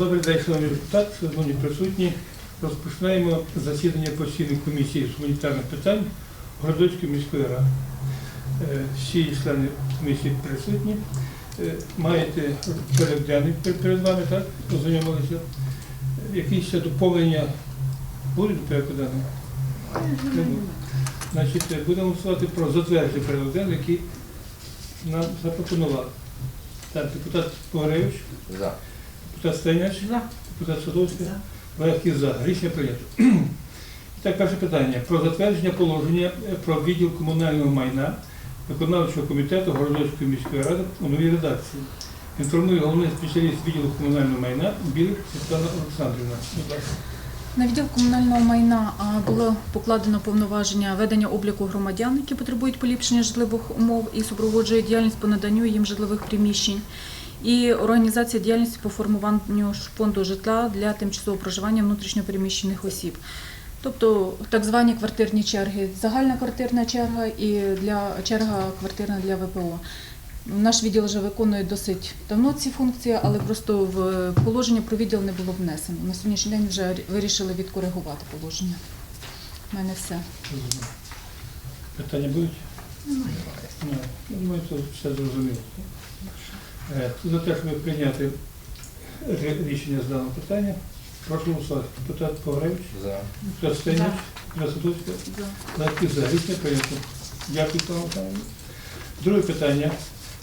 Добрий день, шановні депутати, шановні присутні. Розпочинаємо засідання постійної комісії з гуманітарних питань Городоцької міської ради. Е, Всі члени комісії присутні. Е, Маєте денний перед вами, так? Ознайомилися. Е, Якісь ще доповнення будуть до порядку. Значить, будемо голосувати про затвердження порядок денний, який нам запропонували. Так, депутат Погревич, За. Депутат Стайняч, За. депутат Садовський, Легкий за. Рішення прийнято. І так, перше питання. Про затвердження положення про відділ комунального майна виконавчого комітету Городоцької міської ради у новій редакції. Інформує головний спеціаліст відділу комунального майна Білик Світлана Олександрівна. На відділ комунального майна було покладено повноваження ведення обліку громадян, які потребують поліпшення житлових умов і супроводжує діяльність по наданню їм житлових приміщень. І організація діяльності по формуванню фонду житла для тимчасового проживання внутрішньопереміщених осіб. Тобто так звані квартирні черги, загальна квартирна черга і для черга квартирна для ВПО. Наш відділ вже виконує досить давно ці функції, але просто в положення про відділ не було внесено. На сьогоднішній день вже вирішили відкоригувати положення. У мене все. Питання будуть? Немає. Думаю, це все зрозуміло. За те, щоб прийняти рішення з даного питання, прошу голосувати. Депутат Погревич, За. депутат Садовська, Легкий за. Рішення прийнято. Дякую, пане Михайло. Друге питання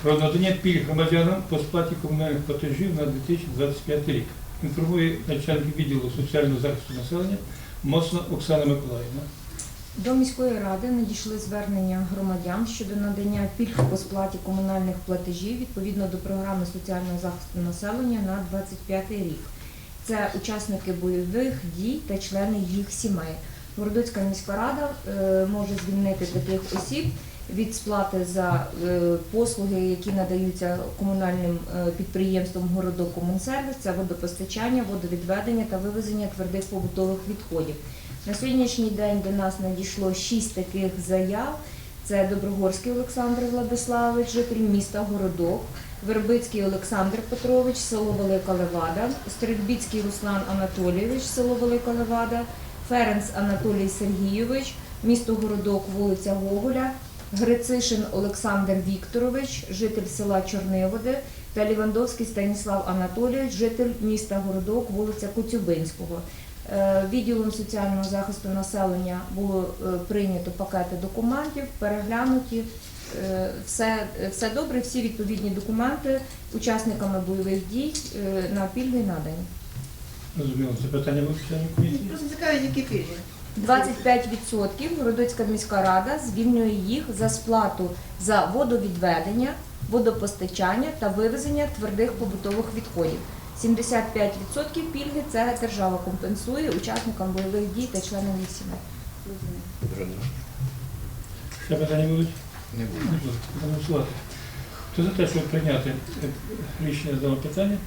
про надання пільг громадянам по сплаті комунальних платежів на 2025 рік. Інформує начальник відділу соціального захисту населення Мосна Оксана Миколаївна. До міської ради надійшли звернення громадян щодо надання пільг по сплаті комунальних платежів відповідно до програми соціального захисту населення на 25 рік. Це учасники бойових дій та члени їх сімей. Городоцька міська рада е, може звільнити таких осіб від сплати за е, послуги, які надаються комунальним е, підприємством Городокомунсервіс, це водопостачання, водовідведення та вивезення твердих побутових відходів. На сьогоднішній день до нас надійшло шість таких заяв. Це Доброгорський Олександр Владиславович, житель міста Городок, Вербицький Олександр Петрович, село Велика Левада, Стрельбіцький Руслан Анатолійович, село Велика Левада, Ференц Анатолій Сергійович, місто Городок, вулиця Гоголя, Грицишин Олександр Вікторович, житель села Чорниводи, та Лівандовський Станіслав Анатолійович, житель міста Городок, вулиця Коцюбинського. Е, Відділом соціального захисту населення було е, прийнято пакети документів, переглянуті. Е, Все, все добре, всі відповідні документи учасниками бойових дій на пільги надані. Розуміло, це питання будуть членів комісії? Просто цікавить, які пільги. 25% Городоцька міська рада звільнює їх за сплату за водовідведення, водопостачання та вивезення твердих побутових відходів. 75% пільги це держава компенсує учасникам бойових дій та членам їх сімей. Ще питання будуть? Не будемо голосувати. Хто за те, щоб прийняти е, рішення з даного питання,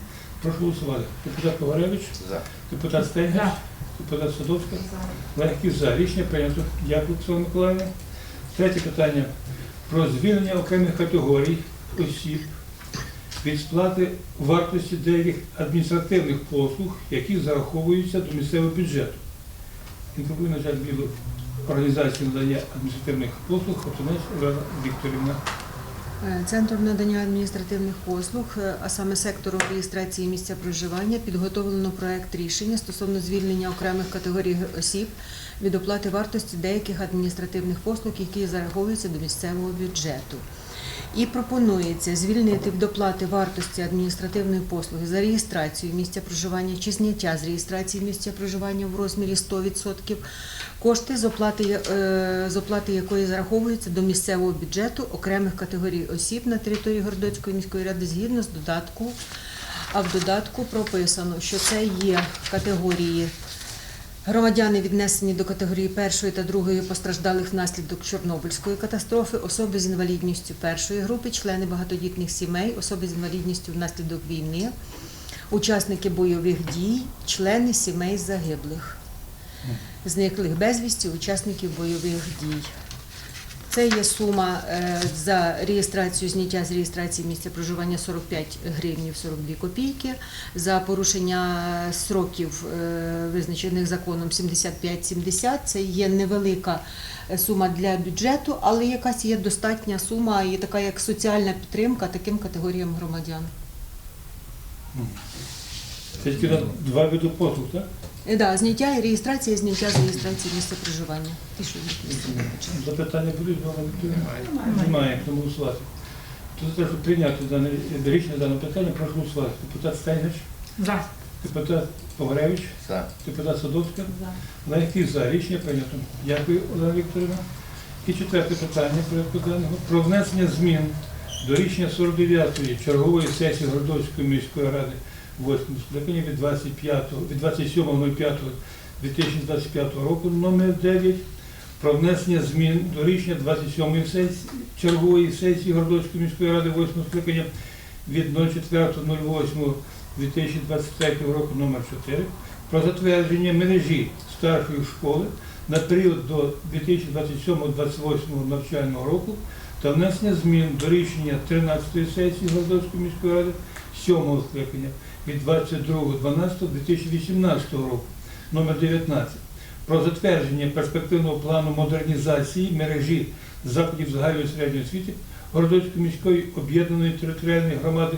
прошу голосувати. Депутат Погоревич, За. депутат Стейгаш, депутат Садовська, Легкий за. Рішення прийнято. Дякую, Оксана Миколаївна. Третє питання про звільнення окремих категорій осіб від сплати вартості деяких адміністративних послуг, які зараховуються до місцевого бюджету. Інформує начальник відділу організації надання адміністративних послуг Хортунець Олена Вікторівна. Е, Центром надання адміністративних послуг, е, а саме сектором реєстрації місця проживання, підготовлено проект рішення стосовно звільнення окремих категорій осіб від оплати вартості деяких адміністративних послуг, які зараховуються до місцевого бюджету. І пропонується звільнити від оплати вартості адміністративної послуги за реєстрацію місця проживання чи зняття з реєстрації місця проживання в розмірі 100%, кошти з оплати, е, з оплати якої зараховуються до місцевого бюджету окремих категорій осіб на території Городоцької міської ради згідно з додатку. А в додатку прописано, що це є категорії Громадяни віднесені до категорії першої та другої постраждалих внаслідок Чорнобильської катастрофи, особи з інвалідністю першої групи, члени багатодітних сімей, особи з інвалідністю внаслідок війни, учасники бойових дій, члени сімей загиблих, зниклих безвісті, учасників бойових дій. Це є сума е, за реєстрацію зняття з реєстрації місця проживання 45 гривнів 42 копійки, за порушення сроків, е, визначених законом 75-70. Це є невелика е, сума для бюджету, але якась є достатня сума і така як соціальна підтримка таким категоріям громадян. Це на два види послуг, так? Е, Да, зняття і реєстрація, зняття з реєстрації місця проживання. Ті, що. Запитання будуть до Немає. Немає, тому голосувати. Хто за те, щоб прийняти дане рішення дане питання, прошу голосувати. Депутат Стайнич, За. депутат Погревич, За. депутат Садовська. На який за рішення прийнято. Дякую, Олена Вікторівна. І четверте питання порядку денного про внесення змін до рішення 49-ї чергової сесії Городоцької міської ради 8 скликання від 25 від 27.05.2025 року номер 9 про внесення змін до рішення 27-ї сесії чергової сесії Городоцької міської ради 8 скликання від 04.08.2023 року номер 4 про затвердження мережі старшої школи на період до 2027-2028 навчального року та внесення змін до рішення 13-ї сесії Городоцької міської ради 7 скликання від 22.12.2018 року номер 19 про затвердження перспективного плану модернізації мережі закладів загальної середньої освіти Городоцької міської об'єднаної територіальної громади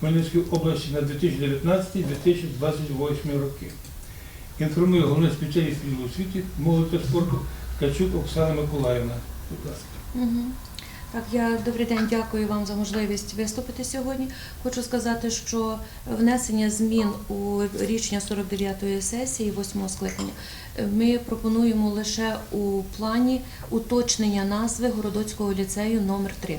Хмельницької області на 2019-2028 роки. Інформує головний спеціаліст відділу освіти, молоді та спорту Ткачук Оксана Миколаївна. Будь ласка. Так, я добрий день, дякую вам за можливість виступити сьогодні. Хочу сказати, що внесення змін у рішення 49-ї сесії 8 скликання е, ми пропонуємо лише у плані уточнення назви Городоцького ліцею номер 3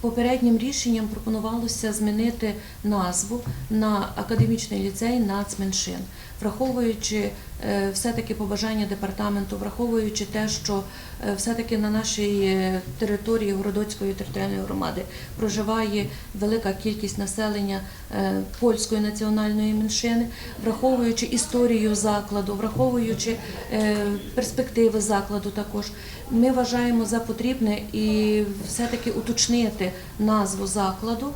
Попереднім рішенням пропонувалося змінити назву на академічний ліцей нацменшин, враховуючи е, все-таки побажання департаменту, враховуючи те, що е, все-таки на нашій е, території Городоцької територіальної громади проживає велика кількість населення польської національної меншини, враховуючи історію закладу, враховуючи перспективи закладу також. Ми вважаємо за потрібне і все-таки уточнити назву закладу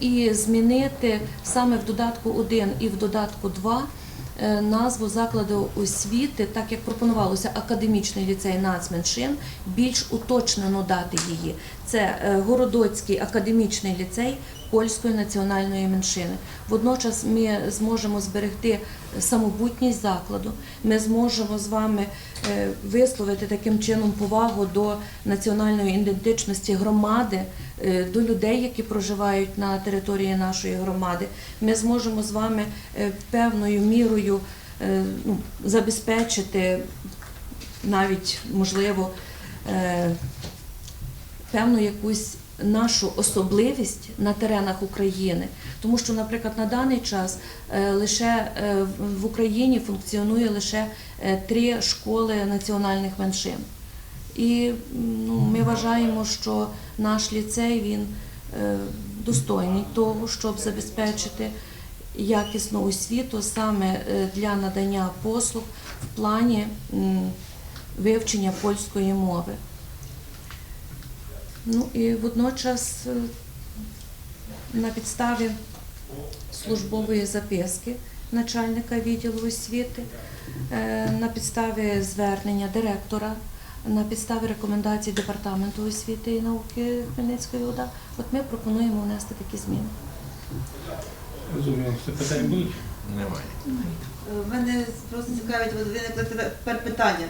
і змінити саме в додатку 1 і в додатку 2 е, назву закладу освіти, так як пропонувалося академічний ліцей нацменшин, більш уточнено дати її. Це е, Городоцький академічний ліцей польської національної меншини. Водночас ми зможемо зберегти самобутність закладу. Ми зможемо з вами е, висловити таким чином повагу до національної ідентичності громади, е, до людей, які проживають на території нашої громади. Ми зможемо з вами е, певною мірою ну, забезпечити навіть можливо певну якусь нашу особливість на теренах України, тому що, наприклад, на даний час е, лише е, в- Україні функціонує лише е, три школи національних меншин. І ну, ми вважаємо, що наш ліцей він достойний того, щоб забезпечити якісну освіту саме для надання послуг в плані вивчення польської мови. Ну і водночас е, на підставі службової записки начальника відділу освіти, е, на підставі звернення директора, на підставі рекомендацій департаменту освіти і науки Хмельницької ОДА, от ми пропонуємо внести такі зміни. Розумію, це питання будуть? Немає. Е, Мене просто цікавить, виникло тепер питання.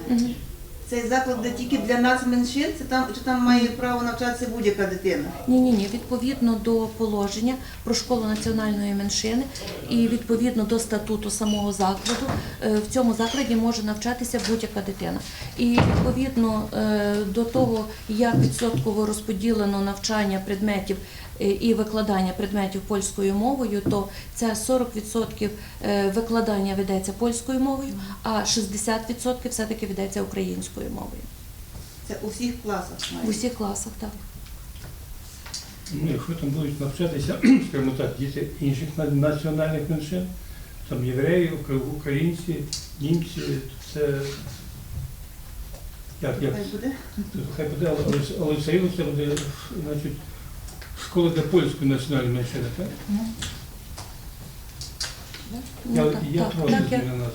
Цей заклад де тільки для нас меншин, чи там, чи там має право навчатися будь-яка дитина? Ні, ні, ні. Відповідно до положення про школу національної меншини і відповідно до статуту самого закладу, е, в цьому закладі може навчатися будь-яка дитина. І відповідно е, до того, як відсотково розподілено навчання предметів і викладання предметів польською мовою, то це 40% е, викладання ведеться польською мовою, а 60% все-таки ведеться українською мовою. Це у всіх класах В має. усіх класах, так. Ну, якщо там будуть навчатися, скажімо так, діти інших національних меншин, там євреї, українці, німці, це як, як Хай буде. хай буде, але, але, але все рівно це буде значить, школа для польської національної меншини, так? Я, Ну, так, я так, так, як- назви.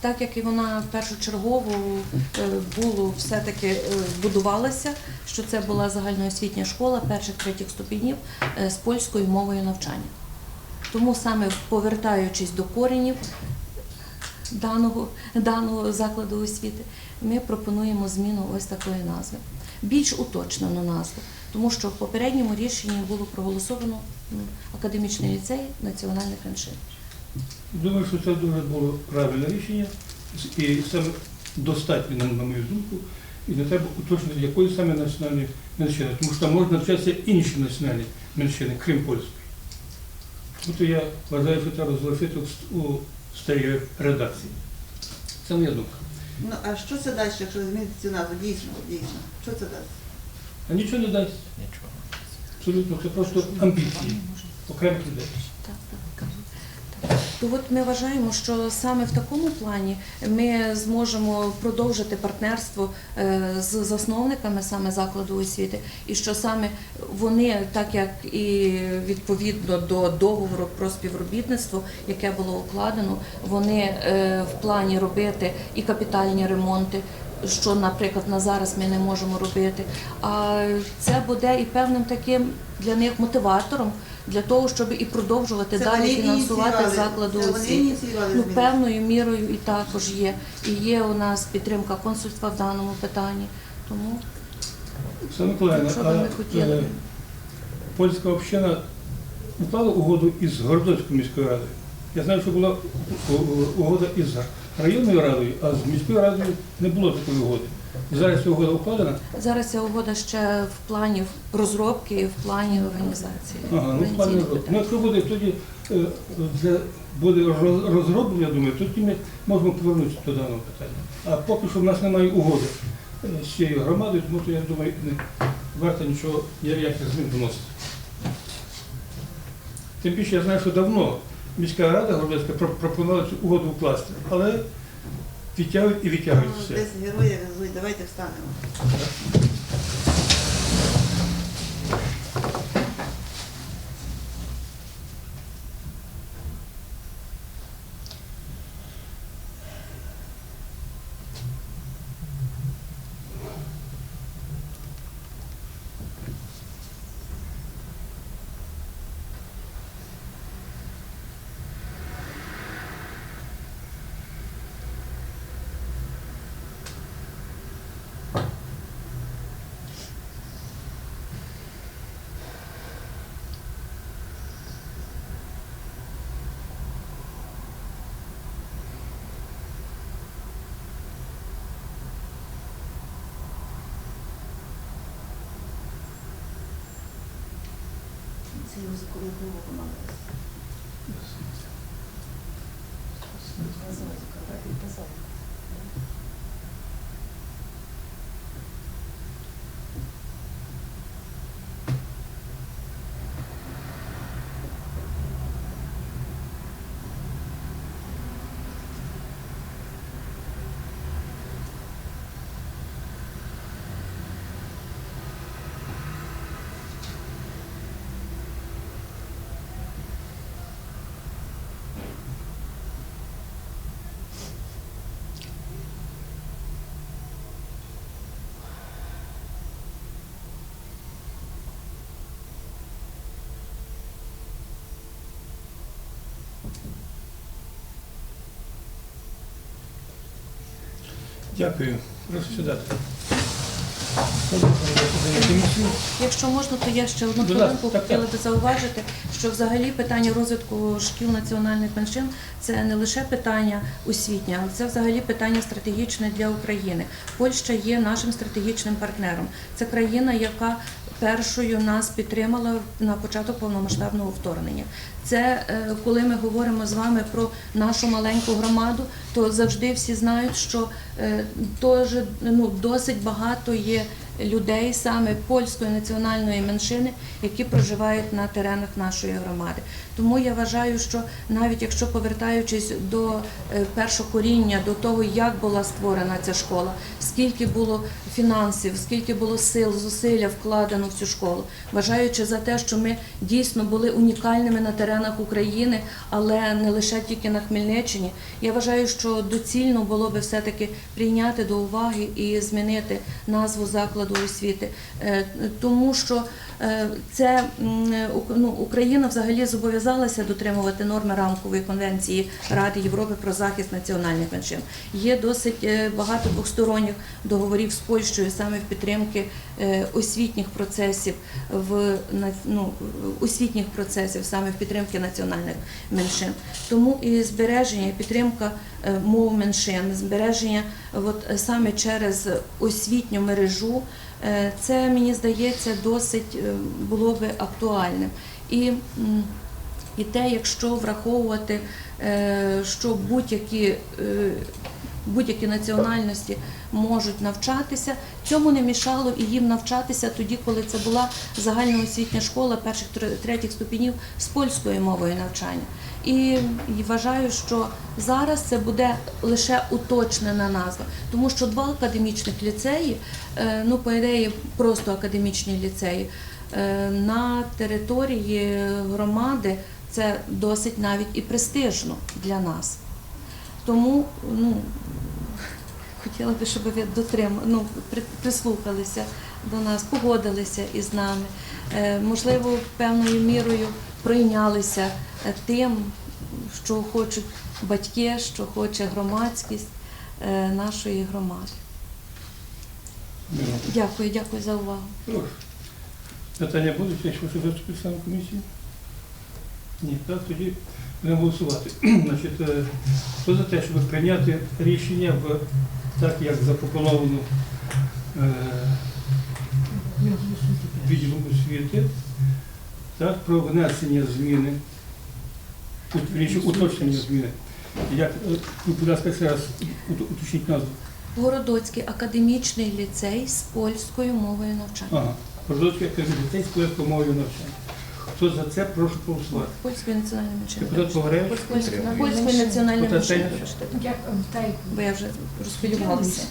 Так як і вона першочергово е, було все-таки е, будувалася, що це була загальноосвітня школа перших третіх ступенів е, з польською мовою навчання. Тому саме повертаючись до коренів даного, даного закладу освіти, ми пропонуємо зміну ось такої назви. Більш уточнену назву, тому що в попередньому рішенні було проголосовано академічний ліцей національних меншин. Думаю, що це дуже було правильне рішення і саме достатньо, на, мою думку, і не треба уточнити, якої саме національної меншини, тому що там можуть навчатися інші національні меншини, крім польської. Тобто я вважаю, що треба залишити у, старій редакції. Це моя думка. Ну а що це далі, якщо змінити цю назву? Дійсно, дійсно. Що це дасть? А нічого не дасть. Нічого. Абсолютно, це просто амбіції окремих людей. То от ми вважаємо, що саме в такому плані ми зможемо продовжити партнерство е, з засновниками саме закладу освіти, і що саме вони, так як і відповідно до договору про співробітництво, яке було укладено, вони е, в плані робити і капітальні ремонти. Що, наприклад, на зараз ми не можемо робити. А це буде і певним таким для них мотиватором для того, щоб і продовжувати Це далі фінансувати закладу освіти. Ну, певною мірою і також є. І є у нас підтримка консульства в даному питанні. Тому Якщо би а ми хотіли е, польська община уклала угоду із Городоцькою міською радою. Я знаю, що була угода із районною радою, а з міською радою не було такої угоди. Зараз ця угода укладена. зараз ця угода ще в плані розробки і в плані організації. Ага, ну Організаційних пане питань. ну, якщо буде тоді е, вже буде роз- розроблено, я думаю, тоді ми можемо повернутися до даного питання. А поки що в нас немає угоди е, з цією громадою, тому то я думаю, не варто нічого ніяких змін вносити. Тим більше я знаю, що давно міська рада Городецька пропонувала цю угоду вкласти, але відтягують і відтягують Ну, все. Десь герої давайте встанемо. 嗯嗯，好的。Дякую. Прошу сідати. Якщо можна, то я ще одну хвилинку хотіла би зауважити, що взагалі питання розвитку шкіл національних меншин це не лише питання освітнє, але це взагалі питання стратегічне для України. Польща є нашим стратегічним партнером. Це країна, яка першою нас підтримала на початок повномасштабного вторгнення. Це е, коли ми говоримо з вами про нашу маленьку громаду, то завжди всі знають, що е, теж ну, досить багато є людей саме польської національної меншини, які проживають на теренах нашої громади. Тому я вважаю, що навіть якщо повертаючись до е, першокоріння, до того, як була створена ця школа, скільки було фінансів, скільки було сил, зусилля вкладено в цю школу, вважаючи за те, що ми дійсно були унікальними на теренах України, але не лише тільки на Хмельниччині. Я вважаю, що доцільно було би все-таки прийняти до уваги і змінити назву закладу освіти, Е, тому що це м, ну, Україна взагалі зобов'язалася дотримувати норми рамкової конвенції Ради Європи про захист національних меншин. Є досить е, багато двосторонніх договорів з Польщею саме в підтримки е, освітніх процесів в ну, освітніх процесів саме в підтримки національних меншин. Тому і збереження, і підтримка е, мов меншин, збереження от, е, саме через освітню мережу, е, це мені здається досить е, було би актуальним. І, і те, якщо враховувати, е, що будь-які е, будь-які національності можуть навчатися. Цьому не мішало і їм навчатися тоді, коли це була загальноосвітня школа перших третіх ступенів з польською мовою навчання. І, вважаю, що зараз це буде лише уточнена назва, тому що два академічних ліцеї, е, ну по ідеї, просто академічні ліцеї. е, На території громади це досить навіть і престижно для нас. Тому ну, хотіла би, щоб ви дотрим, ну, прислухалися до нас, погодилися із нами. Е, можливо, певною мірою прийнялися е, тим, що хочуть батьки, що хоче громадськість е, нашої громади. Дякую, дякую за увагу. Питання будуть, якщо що виступить саме комісії? Ні, так, тоді будемо голосувати. Значить, е, хто за те, щоб прийняти рішення в так, як запропоновано е, відділом освіти, так, про внесення зміни, уточнення зміни. Як, е, будь ласка, ще раз ут- уточніть назву. Городоцький академічний ліцей з польською мовою навчання. Ага. Продовжує дітей з польською мовою навчання. Хто за це, прошу голосувати. Польської національної меншини. Депутат Погоревич? Польської національної Депутат меншини. Тейнер? вибачте. Бо я вже розхвилювалася.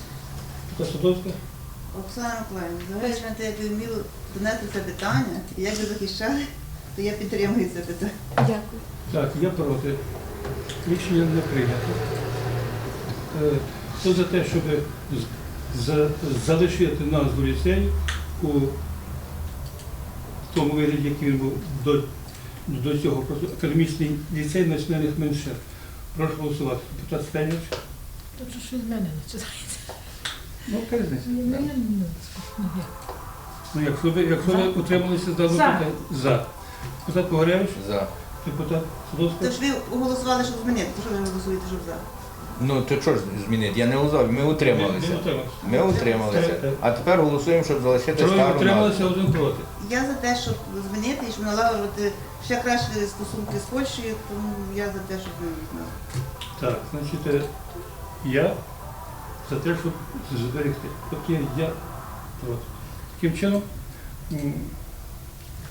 Оксана Миколаївна, залежно як ви вміли донести це питання, як ви захищали, то я підтримую це питання. Дякую. Так, я проти. Рішення не прийнято. Е, Хто за те, щоб залишити назву ліцею у тому вигляді, який він був до, до цього, академічний ліцей національних меншин. Прошу голосувати. Депутат Стельмич? Тут же ж від мене починається. Ну, різниця? Ну, ну, ну, ну, як? Ну, якщо ви, якщо ви утрималися з За. питання, за. Депутат Погоревич? За. Депутат Садовська? Тож ви голосували, щоб змінити, то що ви голосуєте, щоб за? Ну то що ж змінити? Я не голосував, ми Ми утрималися. Ми утрималися. А тепер голосуємо, щоб залишити Троє стару назву. утрималися, один проти. Я за те, щоб змінити і щоб налагодити ще кращі стосунки з Польщею, тому я за те, щоб змінити назву. Так, значить, е, я за те, щоб зберегти. Тобто я, я проти. Таким чином, м,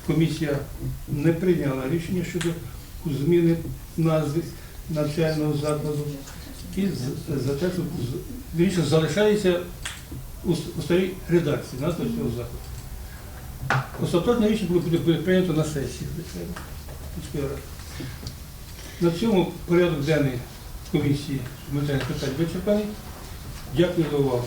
комісія не прийняла рішення щодо зміни назви навчального закладу і за те, з- залишається у, старій редакції назва цього закладу. Остаточне рішення буде, прийнято на сесії міської ради. На цьому порядок денний комісії з питань вичерпаний. Дякую за увагу.